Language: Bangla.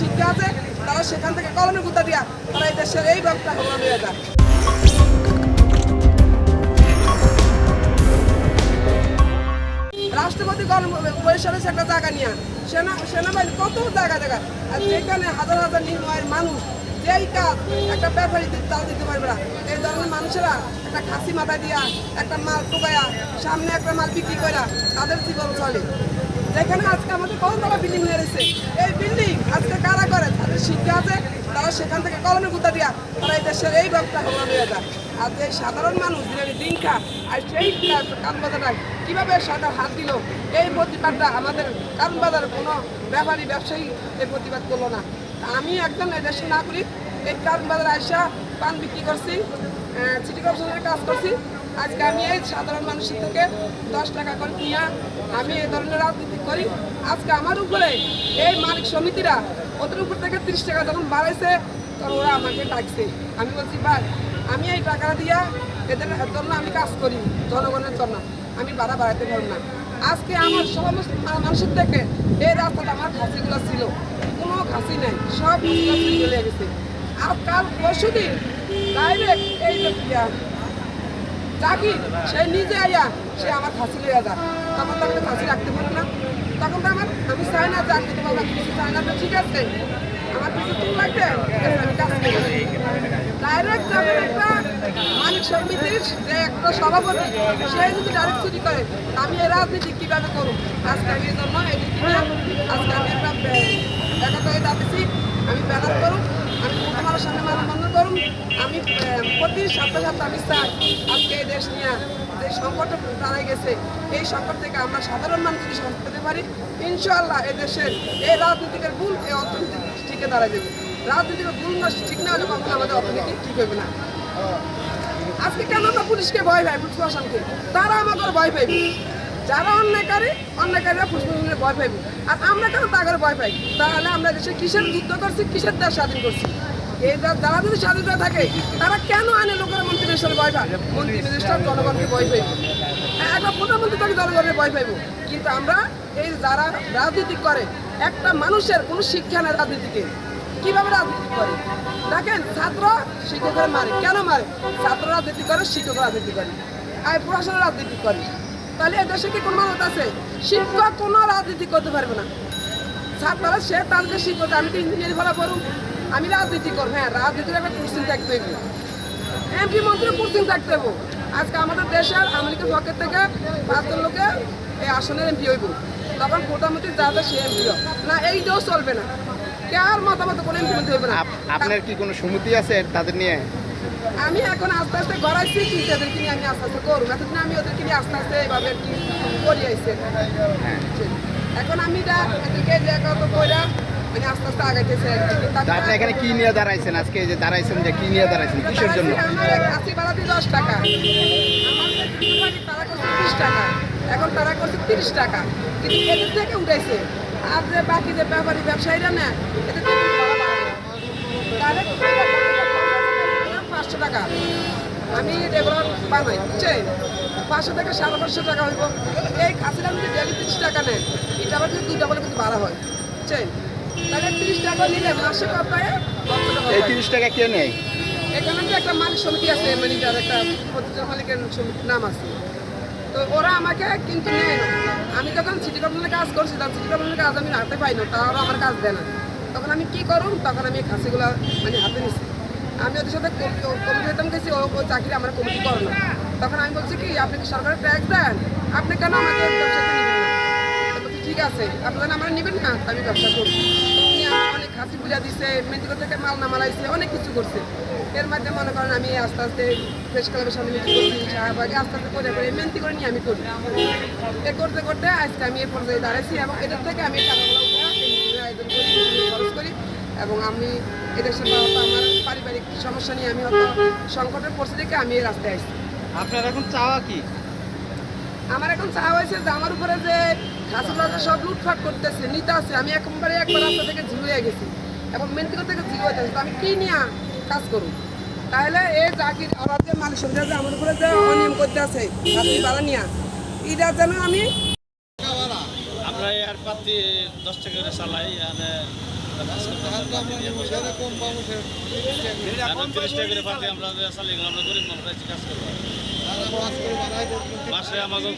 শিক্ষা আছে, তারা সেখান থেকে কলমের গুতা দিয়া তারা এই দেশের এই ভাবটা ভগবান হয়ে যায় রাষ্ট্রপতি গণ একটা জায়গা নিয়ে সেনা সেনাবাহিনী কত জায়গা জায়গা, আর যেখানে হাজার হাজার নির্ময়ের মানুষ, যেই কাজ একটা ব্যাপারী দিতে দিতে পারবে না। এই ধরনের মানুষেরা একটা খাসি মাথা দিয়া, একটা মাল টোকায়া সামনে একটা মাল বিক্রি করা তাদের জীবন চলে। যেখানে আজকে আমাদের কলতলা বিল্ডিং হয়ে এই বিল্ডিং আজকে কারা করে তাদের আছে, তারা সেখান থেকে কলমে গুতা দিয়া তারা এই দেশের এই ভাবটা ভগবান হয়ে যায়। আর যে সাধারণ মানুষ দিনের দিন খা আর সেই কারণবাজারটা কীভাবে সরকার হাত দিল? এই প্রতিবাদটা আমাদের কারণবাজারের কোনো ব্যাপারী ব্যবসায়ী এই প্রতিবাদ করল না। আমি একজন এই দেশের নাগরিক, এই কারণবাজার আইসা পান বিক্রি করছি সিটি কর্পোরেশনের কাজ করছি। আজকে আমি এই সাধারণ মানুষের থেকে দশ টাকা করে নিয়ে আমি এই ধরনের রাজনীতি করি। আজকে আমার উপরে এই মালিক সমিতিরা ওদের উপর থেকে তিরিশ টাকা যখন বাড়াইছে, তখন ওরা আমাকে ডাকছে। আমি বলছি, ভাই, আমি এই টাকা দিয়া এদের জন্য আমি কাজ করি, জনগণের জন্য। আমি ভাড়া বাড়াতে পারব না। আজকে আমার সমস্ত মানুষের থেকে এই রাস্তাটা আমার খাসিগুলো ছিল। কোনো খাসি নেই, সব চলে গেছে। আর কাল পরশু দিন ডাইরেক্ট এই লোকটা চাকি সে নিজে আইয়া সে আমার ফাঁসি লইয়া যায়। তখন তো আমি ফাঁসি রাখতে পারব না। তখন তো আমার, আমি চাই না চাকরি তোমার কিছু চাই না, তো ঠিক আছে। আমার কিছু চুল লাগবে আমি ডাইরেক্ট যখন একটা মালিক সমিতির যে একটা সভাপতি, সে যদি ডাইরেক্ট চুরি করে আমি এই রাজনীতি কীভাবে করব? আজকে আমি এই জন্য এই আজকে আমি একটা দেখাতে দাবিছি আমি ব্যানার করুন দেশের এই রাজনীতিকের ভুল, এই অর্থনীতি দেবে রাজনীতির ভুল ঠিক না হলে আমাদের অর্থনীতি ঠিক হবে না। আজকে কেন পুলিশকে ভয় পাই? পুলিশ তারা আমাদের ভয় পাইবে। যারা অন্যায়কারী অন্যায়কারীরা প্রশাসনকে ভয় পাইবে। আর আমরা কেন তাদের ভয় পাই? তাহলে আমরা দেশে কিসের যুদ্ধ করছি কিসের দেশ স্বাধীন করছি? এই যারা যদি স্বাধীনতা থাকে তারা কেন আনে লোকের মন্ত্রী মিনিস্টার ভয় পায়? মন্ত্রী মিনিস্টার জনগণকে ভয় পাইবে। হ্যাঁ, একটা প্রধানমন্ত্রী তাকে জনগণের ভয় পাইব। কিন্তু আমরা এই যারা রাজনীতি করে একটা মানুষের কোনো শিক্ষা নেই রাজনীতিকে কীভাবে রাজনীতি করে? দেখেন ছাত্র শিক্ষকরা মারে। কেন মারে? ছাত্র রাজনীতি করে শিক্ষক রাজনীতি করে। আর প্রশাসন রাজনীতি করে। তাহলে এ দেশে কি কোনো মানুষ আছে? শিক্ষক কোনো রাজনীতি করতে পারবে না। ছাত্ররা সে তাদেরকে শিক্ষক, আমি তো ইঞ্জিনিয়ারিং ভালো করুন আমি রাজনীতি করব হ্যাঁ রাজনীতির একটা কোশ্চিন থাকতে এমপি মন্ত্রী কোশ্চিন থাকতে হবে। আজকে আমাদের দেশের আমেরিকার পক্ষের থেকে পাঁচজন লোকে এই আসনের এমপি হইব। তখন প্রধানমন্ত্রী যাতে সে এমপি না, এইটাও চলবে না। কার মতামত কোনো ইমপ্লিমেন্ট হবে না? আপনার কি কোনো সমিতি আছে তাদের নিয়ে? আমি এখন আস্তে আস্তে গড়াইছি কি তাদেরকে নিয়ে আমি আস্তে আস্তে করব এতদিন আমি ওদেরকে নিয়ে আস্তে আস্তে এইভাবে আর কি করি আইসে হ্যাঁ এখন আমি এটা এদিকে যে কত কইরা মানে আস্তে আস্তে আগাইতেছে কি। আপনি এখানে কি নিয়ে দাঁড়াইছেন? আজকে এই যে দাঁড়াইছেন যে কি নিয়ে দাঁড়াইছেন? কিসের জন্য? আমার আশি ভাড়াতে দশ টাকা। আমার তারা করছে বিশ টাকা। এখন তারা করছে তিরিশ টাকা। কিন্তু এদের থেকে উঠাইছে। আর যে বাকি যে ব্যাপারী ব্যবসায়ীরা না এদের থেকে কিন্তু ভাড়া বাড়ায় না। Direct পাঁচশো টাকা। আমি রেগুলার বানাই বুঝছেন? পাঁচশো থেকে সাড়ে পাঁচশো টাকা হইব। এই খাসিটা যদি ডেলি তিরিশ টাকা নেন এটা আবার কিন্তু দুইটা বলে কিন্তু ভাড়া হয় বুঝছেন? তাহলে তিরিশ টাকা নিলে মাসে কপায় এই তিরিশ টাকা কে নেয় এখানে যে একটা মালিক সমিতি আছে ম্যানেজার একটা প্রতিটা মালিকের সমিতির নাম আছে। তো ওরা আমাকে কিন্তু নেয় না। আমি যখন সিটি কর্পোরেশনের কাজ করছি তখন সিটি কর্পোরেশনের কাজ আমি হাতে পাই না তারা আমার কাজ দেয় না। তখন আমি কি করুন তখন আমি খাসিগুলো মানে হাতে নিছি। আমি ওদের সাথে কমিটি হতাম গেছি ও চাকরি আমার কমিটি করে না। তখন আমি বলছি কি, আপনি কি সরকারের ট্যাক্স দেন? আপনি কেন আমাকে ঠিক আছে আপনারা আমার নেবেন না, আমি ব্যবসা করব। উনি আমার অনেক হাসি পূজা দিচ্ছে মেডিকেল থেকে মাল নামালাইছে অনেক কিছু করছে। এর মাধ্যমে মনে করেন আমি আস্তে আস্তে ফ্রেশ ক্লাবের সামনে মিটিং আস্তে আস্তে করে করে মেনতি করে নিয়ে আমি করি। এ করতে করতে আজকে আমি এ পর্যায়ে দাঁড়াইছি এবং এদের থেকে আমি টাকাগুলো খরচ করি। এবং আমি সাথে হয়তো আমার পারিবারিক সমস্যা নিয়ে আমি হয়তো সংকটের পরিস্থিতিকে আমি এই রাস্তায় আসছি আপনার এখন চাওয়া কি? আমার এখন চাওয়া হয়েছে যে আমার উপরে যে খাসুরাজা সব লুটফাট করতেছে নিতে আছে আমি একবারে একবার রাস্তা থেকে ঝুলিয়ে গেছি এবং মেন্টিকো থেকে হইতেছে তো আমি কি নিয়ে কাজ করব? তাহলে এই জাকির ওরা যে মালিক যে আমার উপরে যে অনিয়ম করতে আছে ভাড়া নিয়ে এটা যেন আমি পাতি দশ টাকা করে চালাই, আর তিরিশ টাকা করে পাতি আমরা চালাই এগুলো আমরা গরিব মানুষ কাজ করব। মাসে আমাকে